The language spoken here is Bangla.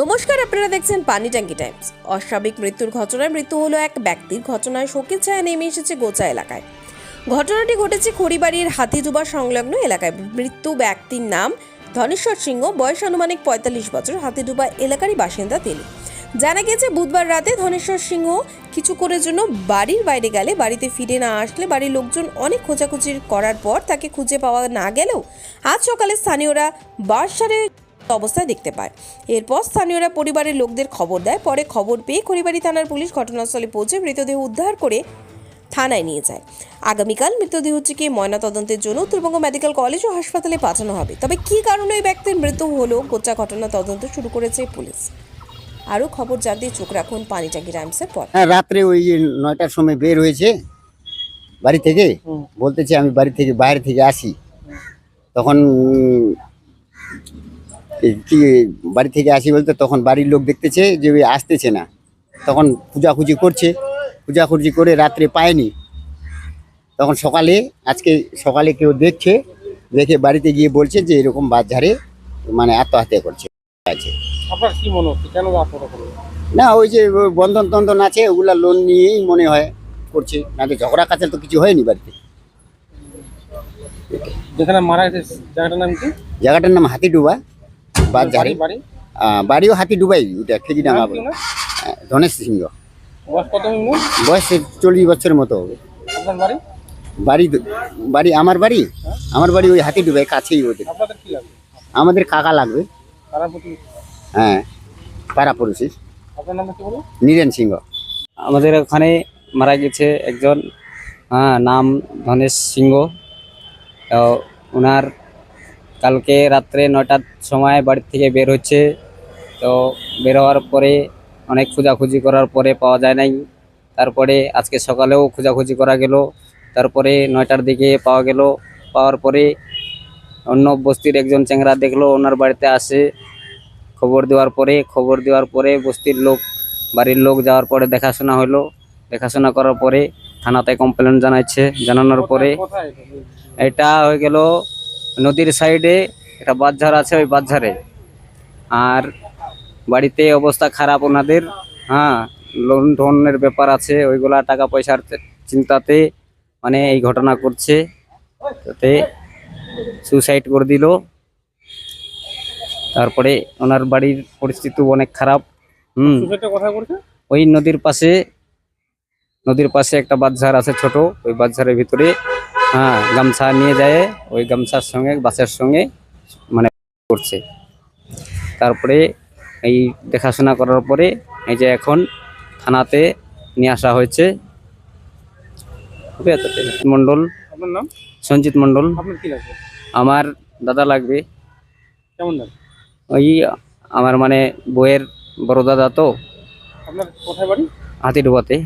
নমস্কার, আপনারা দেখছেন পানি ট্যাঙ্কি টাইমস। অস্বাভাবিক মৃত্যুর ঘটনায় মৃত্যু হলো এক ব্যক্তির। ঘটনায় শোকের ছায়া নেমে এসেছে গোচা এলাকায়। ঘটনাটি ঘটেছে খড়িবাড়ির হাতিজুবা সংলগ্ন এলাকায়। মৃত্যু ব্যক্তির নাম ধনেশ্বর সিংহ, বয়স আনুমানিক পঁয়তাল্লিশ বছর হাতিডুবা এলাকারই বাসিন্দা তিনি। জানা গেছে বুধবার রাতে ধনেশ্বর সিংহ কিছু করার জন্য বাড়ির বাইরে গেলে, বাড়িতে ফিরে না আসলে বাড়ির লোকজন অনেক খোঁজাখুঁজি করার পর তাকে খুঁজে পাওয়া না গেলেও আজ সকালে স্থানীয়রা বাঁশসারে অবস্থায় দেখতে পায়। এরপর স্থানীয়রা পরিবারের লোকদের খবর দেয়। পরে খবর পেয়ে খড়িবাড়ি থানার পুলিশ ঘটনাস্থলে পৌঁছে মৃতদেহ উদ্ধার করে থানায় নিয়ে যায়। আগামীকাল মৃতদেহটিকে ময়নাতদন্তের জন্য উত্তরবঙ্গ মেডিকেল কলেজ ও হাসপাতালে পাঠানো হবে। তবে কী কারণে ওই ব্যক্তির মৃত্যু হলো গোচা ঘটনা তদন্ত শুরু করেছে পুলিশ। আরও খবর জানতে চোখ রাখুন পানিটাঙ্গি টাইমসের পর। হ্যাঁ রাত্রে ওই যে নয়টার সময় বের হয়েছে বাড়ি থেকে বলতেছে আমি বাড়ি থেকে বাইরে থেকে আসি। তখন কি বাড়ি থেকে আসি বলতে তখন বাড়ির লোক দেখতেছে যে আসতেছে না। তখন খোঁজাখুঁজি করছে। খোঁজাখুঁজি করে রাত্রে পায়নি। তখন সকালে আজকে সকালে কেউ দেখছে দেখে বাড়িতে গিয়ে বলছে যে এরকম বাজারে মানে আত্মহত্যা করছে। আছে। আপনার কি মনে হচ্ছে? কেন না ওই যে বন্ধন টন্ধন আছে ওগুলা লোন নিয়েই মনে হয় করছে। না তো ঝগড়া কাছে তো কিছু হয়নি বাড়িতে। যেখানে মারা গেছে জায়গাটার নাম কি? জায়গাটার নাম হাতিডুবা বাজারে বাড়ি বাড়িও হাতিডুবাই ওটা খেজিডাঙ্গা বলে। না? ধনেশ সিংহ। বয়স কত বয়স চল্লিশ বছরের মতো হবে। আপনার বাড়ি? বাড়ি বাড়ি আমার বাড়ি? আমার বাড়ি ওই হাতিডুবাই কাছেই ওদের। আমাদের কাকা লাগবে। হ্যাঁ পাড়া বলুন? নীরেন সিংহ। আমাদের ওখানে মারা গেছে একজন হ্যাঁ নাম ধনেশ সিংহ। তো ওনার কালকে রাত্রে নয়টার সময় বাড়ি থেকে বের হচ্ছে। তো বের হওয়ার পরে অনেক খোঁজাখুঁজি করার পরে পাওয়া যায় নাই। তারপরে আজকে সকালেও খোঁজাখুঁজি করা গেল। তারপরে নয়টার দিকে পাওয়া গেল। পাওয়ার পরে অন্য বস্তির একজন চ্যাংরা দেখল, ওনার বাড়িতে আসে। খবর দেওয়ার পরে, খবর দেওয়ার পরে বস্তির লোক, বাড়ির লোক যাওয়ার পরে দেখাশোনা হলো। দেখাশোনা করার পরে থানাতে কমপ্লেন জানাচ্ছে জানানোর পরে এটা হয়ে গেল নদীর সাইডে একটা বাঁধঝার আছে ওই বাঁধঝারে আর বাড়িতে অবস্থা খারাপ ওনাদের হ্যাঁ লোন টোনের ব্যাপার আছে ওইগুলা টাকা পয়সার চিন্তাতে মানে এই ঘটনা করছে তাতে সুসাইড করে দিল। তারপরে ওনার বাড়ির পরিস্থিতি অনেক খারাপ হুম। ওই নদীর পাশে নদীর পাশে একটা বাচ্চার আছে ছোট ওই বাচ্চারের ভিতরে হ্যাঁ গামছা নিয়ে যায় ওই গামছার সঙ্গে বাসের সঙ্গে মানে করছে। তারপরে এই দেখাশোনা করার পরে এই যে এখন থানাতে নিয়ে আসা হয়েছে। মন্ডল সঞ্জিত মন্ডল আমার দাদা লাগবে। কেমন ওই আমার মানে বইয়ের বড় দাদা তো। আপনার কোথায় বাড়ি? হাতিডুবাতে।